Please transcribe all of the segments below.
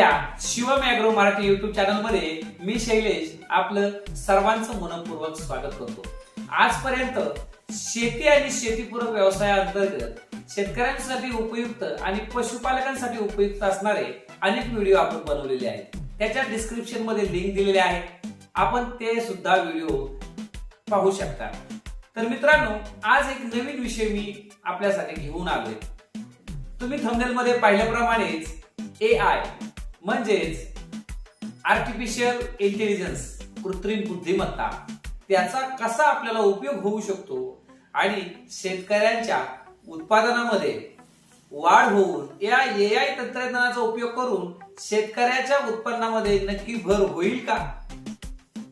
आपल्या Shivam agro Marathi YouTube चॅनलमध्ये मी शैलेश आपलं सर्वांचं मनपूर्वक स्वागत करतो. आजपर्यंत शेती आणि शेतीपूरक व्यवसायाअंतर्गत शेतकऱ्यांसाठी उपयुक्त आणि पशुपालकांसाठी उपयुक्त असणारे अनेक व्हिडिओ आपण बनवलेले आहेत. त्याच्या डिस्क्रिप्शनमध्ये लिंक दिलेले आहे. आपण ते सुद्धा व्हिडिओ पाहू शकता. तर मित्रांनो आज एक नवीन विषय मी आपल्यासाठी घेऊन आलोय. तुम्ही थंबनेल मध्ये पाहिल्याप्रमाणेच ए आय म्हणजेच आर्टिफिशियल इंटेलिजन्स कृत्रिम बुद्धिमत्ता त्याचा कसा आपल्याला उपयोग होऊ शकतो आणि शेतकऱ्यांच्या उत्पादनामध्ये वाढ होऊन या ए आय तंत्रज्ञानाचा उपयोग करून शेतकऱ्याच्या उत्पन्नामध्ये नक्की भर होईल का?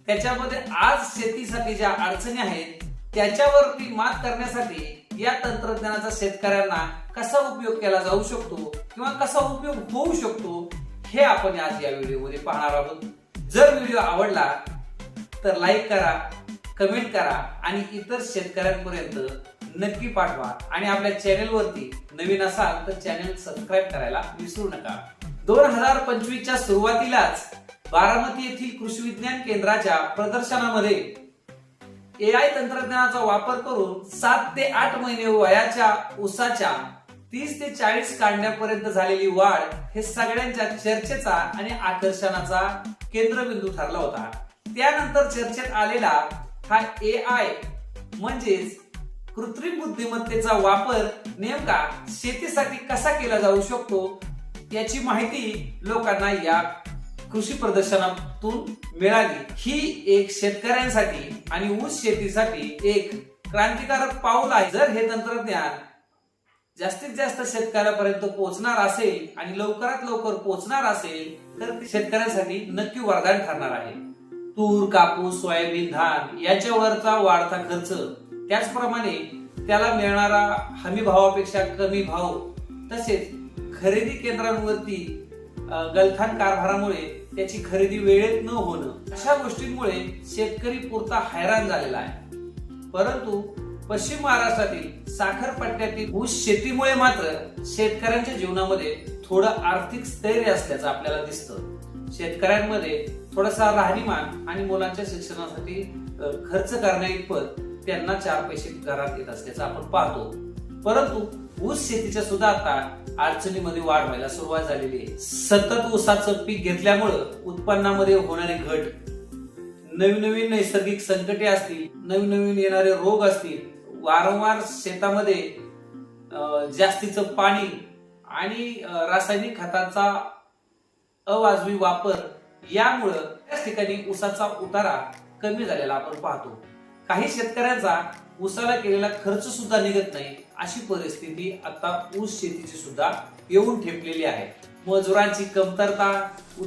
त्याच्यामध्ये आज शेतीसाठी ज्या अडचणी आहेत त्याच्यावरती मात करण्यासाठी या तंत्रज्ञानाचा शेतकऱ्यांना कसा उपयोग केला जाऊ शकतो किंवा कसा उपयोग होऊ शकतो हे आपण आज या व्हिडिओमध्ये पाहणार आहोत. जर व्हिडिओ आवडला तर लाईक करा कमेंट करा आणि इतर शेतकऱ्यांपर्यंत नक्की पाठवा. आणि आपल्या चॅनेलवरती नवीन असाल तर चॅनेल सबस्क्राईब करायला विसरू नका. दोन हजार पंचवीसच्या सुरुवातीलाच बारामती येथील कृषी विज्ञान केंद्राच्या प्रदर्शनामध्ये ए आय तंत्रज्ञानाचा वापर करून सात ते आठ महिने वयाच्या ऊसाच्या तीस ते चाळीस काढण्यापर्यंत झालेली वाढ हे सगळ्यांच्या चर्चेचा आणि आकर्षणाचा केंद्रबिंदू ठरला होता. त्यानंतर चर्चेत आलेला हा ए आय म्हणजेच कृत्रिम बुद्धिमत्तेचा वापर नेमका शेतीसाठी कसा केला जाऊ शकतो याची माहिती लोकांना या कृषी प्रदर्शनातून मिळाली. ही एक शेतकऱ्यांसाठी आणि ऊस शेतीसाठी एक क्रांतिकारक पाऊल आहे. जर हे तंत्रज्ञान जास्तीत जास्त शेतकऱ्यापर्यंत पोहोचणार असेल आणि लवकरात लवकर पोहोचणार असेल तर ते शेतकऱ्यांसाठी नक्की वरदान ठरणार आहे. तूर कापूस सोयाबीन धान याच्यावरचा वाढता खर्च. त्याचप्रमाणे त्याला मिळणारा हमी भावापेक्षा कमी भाव तसेच खरेदी केंद्रांवरती गलथान कारभारामुळे त्याची खरेदी वेळेत न होणं अशा गोष्टींमुळे शेतकरी पुरता हैराण झालेला आहे. परंतु पश्चिम महाराष्ट्रातील साखर पट्ट्यातील ऊस शेतीमुळे मात्र शेतकऱ्यांच्या जीवनामध्ये थोडं आर्थिक स्थैर्य असल्याचं आपल्याला दिसतं. शेतकऱ्यांमध्ये थोडासा राहणीमान आणि मुलांच्या शिक्षणासाठी खर्च खर्च करण्याइतपत त्यांना चार पैसे घरात येत असल्याचं आपण पाहतो. परंतु ऊस शेतीच्या सुद्धा आता अडचणीमध्ये वाढ व्हायला सुरुवात झालेली आहे. सतत ऊसाचं पीक घेतल्यामुळं उत्पन्नामध्ये होणारी घट नवीन नवीन नैसर्गिक संकटे असतील नवीन नवीन येणारे रोग असतील वारंवार शेतामध्ये जास्तीचं पाणी आणि रासायनिक खतांचा अवाजवी वापर यामुळं त्याच ठिकाणी ऊसाचा उतारा कमी झालेला आपण पाहतो. काही शेतकऱ्यांचा ऊसाला केलेला खर्च सुद्धा निघत नाही अशी परिस्थिती आता ऊस शेतीची सुद्धा येऊन ठेपलेली आहे. मजुरांची कमतरता उ-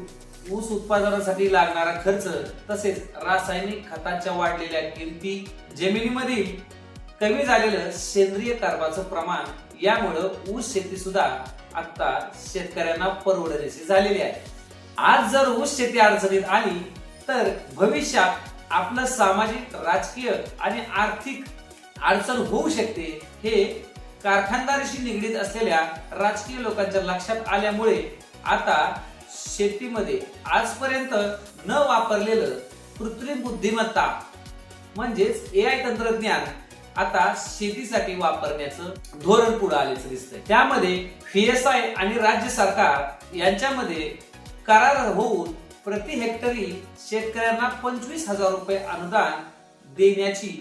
ऊस उत्पादनासाठी लागणारा खर्च तसेच रासायनिक खतांच्या वाढलेल्या किमती जमिनीमधील कमी झालेलं सेंद्रिय कार्बाचं प्रमाण यामुळं ऊस शेती सुद्धा आता शेतकऱ्यांना परवडण्याची झालेली आहे. आज जर ऊस शेती अडचणीत आली तर भविष्यात आपलं सामाजिक राजकीय आणि आर्थिक अडचण होऊ शकते. हे कारखानदारीशी निगडीत असलेल्या राजकीय लोकांच्या लक्षात आल्यामुळे आता शेतीमध्ये आजपर्यंत न वापरलेलं कृत्रिम बुद्धिमत्ता म्हणजेच ए आय तंत्रज्ञान आता शेतीसाठी वापरण्याचं धोरण पुढे आल्याचं दिसतंय. त्यामध्ये व्हीएसआय आणि राज्य सरकार यांच्यामध्ये करार होऊन प्रति हेक्टरी शेतकऱ्यांना पंचवीस हजार रुपये अनुदान देण्याची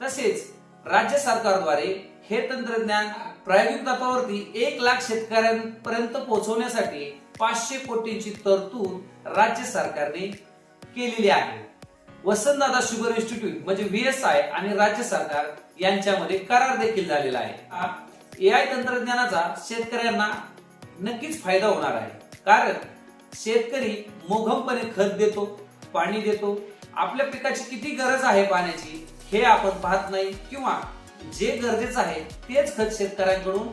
तसेच राज्य सरकारद्वारे हे तंत्रज्ञान प्रायोगिक तत्वावरती एक लाख शेतकऱ्यांपर्यंत पोहोचवण्यासाठी पाचशे कोटींची तरतूद राज्य सरकारने केलेली आहे. वसंतदादा शुगर इन्स्टिट्यूट म्हणजे व्हीएसआय आणि राज्य सरकार यांच्यामध्ये करार देखील झालेला आहे. ए आय तंत्रज्ञानाचा शेतकऱ्यांना नक्कीच फायदा होणार आहे. कारण शेतकरी मोघमपणे खत देतो पाणी देतो. आपल्या पिकाची किती गरज आहे पाण्याची हे आपण पाहत नाही. किंवा जे गरजेचं आहे तेच खत शेतकऱ्यांकडून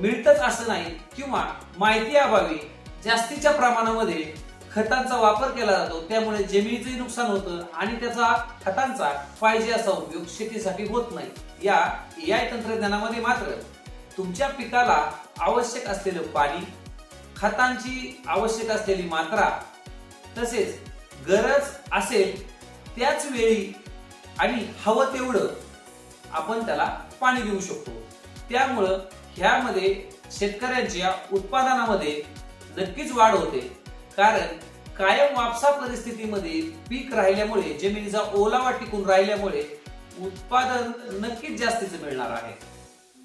मिळतच असं नाही. किंवा माहिती अभावी जास्तीच्या प्रमाणामध्ये खतांचा वापर केला जातो त्यामुळे जमिनीचंही नुकसान होतं आणि त्याचा खतांचा पाहिजे असा उपयोग शेतीसाठी होत नाही. या ए आय तंत्रज्ञानामध्ये मात्र तुमच्या पिकाला आवश्यक असलेलं पाणी खतांची आवश्यक असलेली मात्रा तसेच गरज असेल त्याच वेळी आणि हवं तेवढं आपण त्याला पाणी देऊ शकतो. त्यामुळं ह्यामध्ये शेतकऱ्यांच्या उत्पादनामध्ये नक्कीच वाढ होते. कारण कायम वापसा परिस्थितीमध्ये पीक राहिल्यामुळे जमिनीचा ओलावा टिकून राहिल्यामुळे उत्पादन नक्कीच जास्तीचं मिळणार आहे.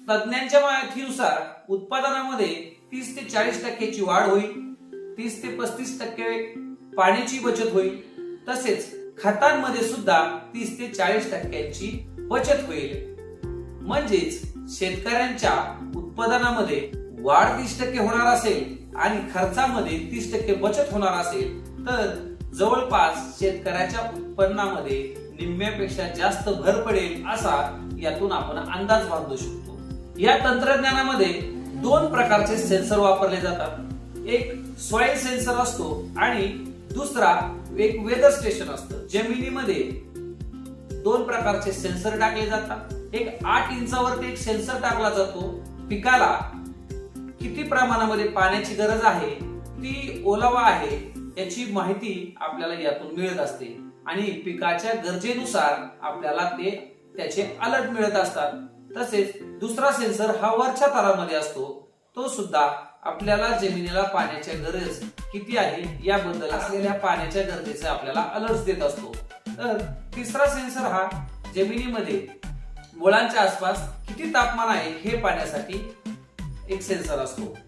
तज्ज्ञांच्या माहितीनुसार उत्पादनामध्ये तीस ते चाळीस टक्क्याची वाढ होईल तीस ते पस्तीस टक्के पाण्याची बचत होईल तसेच खतांमध्ये सुद्धा तीस ते चाळीस टक्क्यांची बचत होईल. म्हणजेच शेतकऱ्यांच्या उत्पादनामध्ये वाढ तीस टक्के होणार असेल आणि खर्चामध्ये तीस टक्के बचत होणार असेल तर जवळपास शेतकऱ्याच्या उत्पन्नामध्ये निम्म्यापेक्षा जास्त भर पडेल असा यातून आपण अंदाज बांधू शकतो. या तंत्रज्ञानामध्ये दोन प्रकारचे सेन्सर वापरले जातात. एक सॉइल सेन्सर असतो आणि दुसरा एक वेदर स्टेशन असतं. जमिनीमध्ये दोन प्रकारचे सेन्सर टाकले जातात. एक आठ इंचावरती एक सेन्सर टाकला जातो. पिकाला किती प्रमाणामध्ये पाण्याची गरज आहे ती ओलावा आहे याची माहिती आपल्याला यातून मिळत असते. आणि पिकाच्या गरजेनुसार आपल्याला ते त्याचे अलर्ट मिळत असतात. तसेच दुसरा सेन्सर हा वरच्या तारामध्ये असतो. तो सुद्धा आपल्याला जमिनीला पाण्याच्या गरज किती आहे याबद्दल असलेल्या पाण्याच्या गरजेचे आपल्याला अलर्ट देत असतो. तर तिसरा सेन्सर हा जमिनीमध्ये मुळांच्या आसपास किती तापमान आहे हे पाहण्यासाठी एक सेन्सर असतो.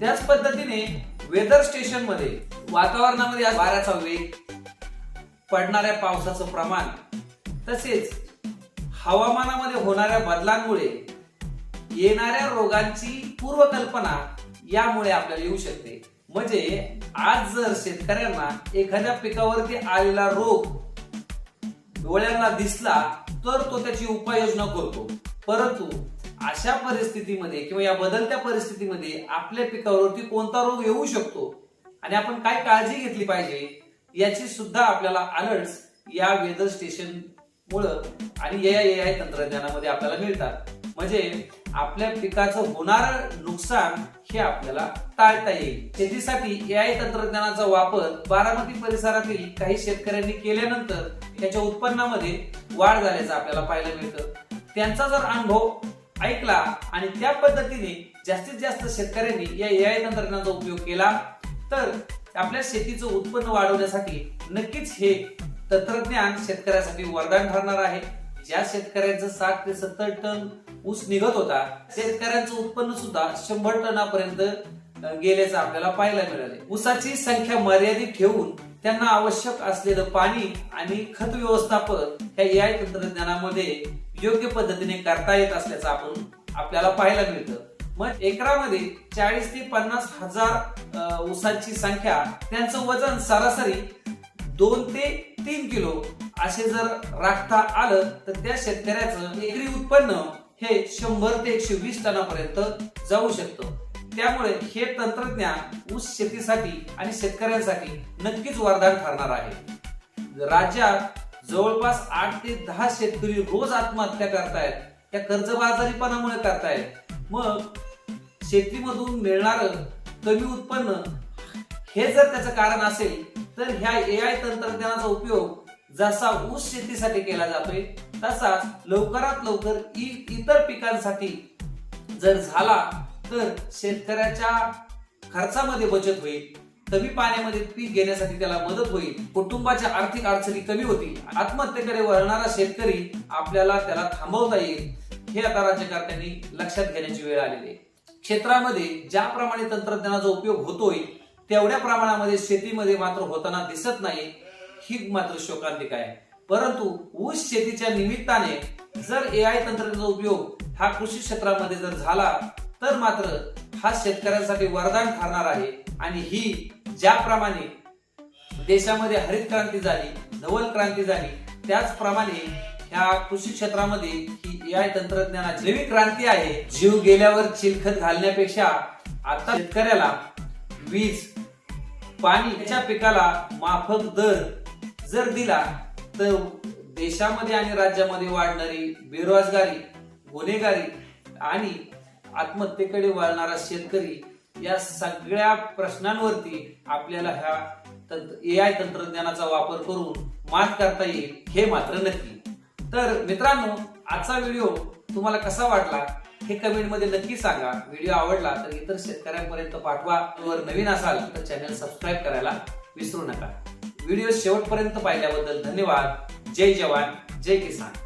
त्याच पद्धतीने वेदर स्टेशनमध्ये वातावरणामध्ये वाऱ्याचा वेग पडणाऱ्या पावसाचं प्रमाण तसेच हवामानामध्ये होणाऱ्या बदलांमुळे येणाऱ्या रोगांची पूर्वकल्पना यामुळे आपल्याला येऊ शकते. म्हणजे आज जर शेतकऱ्यांना एखाद्या पिकावरती आलेला रोग डोळ्यांना दिसला तर तो त्याची उपाययोजना करतो. परंतु अशा परिस्थितीमध्ये किंवा या बदलत्या परिस्थितीमध्ये आपल्या पिकावरती कोणता रोग येऊ शकतो? आणि आपण काय काळजी घेतली पाहिजे? याची सुद्धा आपल्याला अलर्ट या वेदर स्टेशन मुळे आणि या ए आय तंत्रज्ञानामध्ये आपल्याला मिळतात. म्हणजे आपल्या पिकाचं होणार नुकसान हे आपल्याला टाळता येईल. शेतीसाठी ए आय तंत्रज्ञानाचा वापर बारामती परिसरातील काही शेतकऱ्यांनी केल्यानंतर त्याच्या उत्पन्नामध्ये वाढ झाल्याचं आपल्याला पाहायला मिळतं. त्यांचा जर अनुभव ऐकला आणि त्या पद्धतीने जास्तीत जास्त शेतकऱ्यांनी या ए आय तंत्रज्ञानाचा उपयोग केला तर आपल्या शेतीचं उत्पन्न वाढवण्यासाठी नक्कीच हे तंत्रज्ञान शेतकऱ्यासाठी वरदान ठरणार आहे. ज्या शेतकऱ्यांचं साठ ते सत्तर टन ऊस निघत होता शेतकऱ्यांचं उत्पन्न सुद्धा शंभर टनापर्यंत गेल्याचं आपल्याला पाहायला मिळाले ऊसाची संख्या मर्यादित ठेवून त्यांना आवश्यक असलेलं पाणी आणि खत व्यवस्थापन ह्या ए आय तंत्रज्ञानामध्ये योग्य पद्धतीने करता येत असल्याचं आपण आपल्याला पाहायला मिळतं. मग एकरामध्ये चाळीस ते पन्नास हजार ऊसाची संख्या त्यांचं वजन सरासरी दोन ते तीन किलो असे जर राखता आलं तर त्या शेतकऱ्याचं एकरी उत्पन्न हे शंभर ते एकशे वीस टनापर्यंत जाऊ शकतं. त्यामुळे हे तंत्रज्ञान ऊस शेतीसाठी आणि शेतकऱ्यांसाठी नक्कीच वरदान ठरणार आहे. राज्यात जवळपास आठ ते दहा शेतकरी रोज आत्महत्या करतायत. त्या कर्जबाजारीपणामुळे करतायत. मग शेतीमधून मिळणार कमी उत्पन्न हे जर त्याचं कारण असेल तर ह्या ए आय तंत्रज्ञानाचा उपयोग जसा ऊस शेतीसाठी केला जातोय तसाच लवकरात लवकर इतर पिकांसाठी जर झाला तर शेतकऱ्याच्या खर्चामध्ये बचत होईल. कमी पाण्यामध्ये पीक घेण्यासाठी त्याला मदत होईल. कुटुंबाच्या आर्थिक अडचणी कमी होतील. आत्महत्येकडे वळणारा शेतकरी आपल्याला त्याला थांबवता येईल. हे आता राज्यकर्त्यांनी लक्षात घेण्याची वेळ आलेली आहे. क्षेत्रामध्ये ज्याप्रमाणे तंत्रज्ञानाचा उपयोग होतोय तेवढ्या प्रमाणामध्ये शेतीमध्ये मात्र होताना दिसत नाही. ही मात्र शोकांतिक आहे. परंतु ऊस शेतीच्या निमित्ताने जर ए आय तंत्रज्ञानाचा उपयोग हा कृषी क्षेत्रामध्ये जर झाला तर मात्र हा शेतकऱ्यांसाठी वरदान ठरणार आहे. आणि ही ज्याप्रमाणे देशामध्ये हरित क्रांती झाली धवल क्रांती झाली त्याचप्रमाणे ह्या कृषी क्षेत्रामध्ये ही ए आय तंत्रज्ञानाची नवी क्रांती आहे. जीव गेल्यावर चिलखत घालण्यापेक्षा आता शेतकऱ्याला वीज पाणी याच्या पिकाला माफक दर जर दिला तर देशामध्ये आणि राज्यामध्ये वाढणारी बेरोजगारी गुन्हेगारी आणि आत्महत्येकडे वळणारा शेतकरी या सगळ्या प्रश्नांवरती आपल्याला ह्या ए आय तंत्रज्ञानाचा वापर करून मात करता येईल हे मात्र नक्की. तर मित्रांनो आजचा व्हिडिओ तुम्हाला कसा वाटला हे कमेंटमध्ये नक्की सांगा. व्हिडिओ आवडला तर इतर शेतकऱ्यांपर्यंत पाठवा. वर नवीन असाल तर चॅनल सबस्क्राईब करायला विसरू नका. व्हिडिओ शेवटपर्यंत पाहिल्याबद्दल धन्यवाद. जय जवान जय किसान.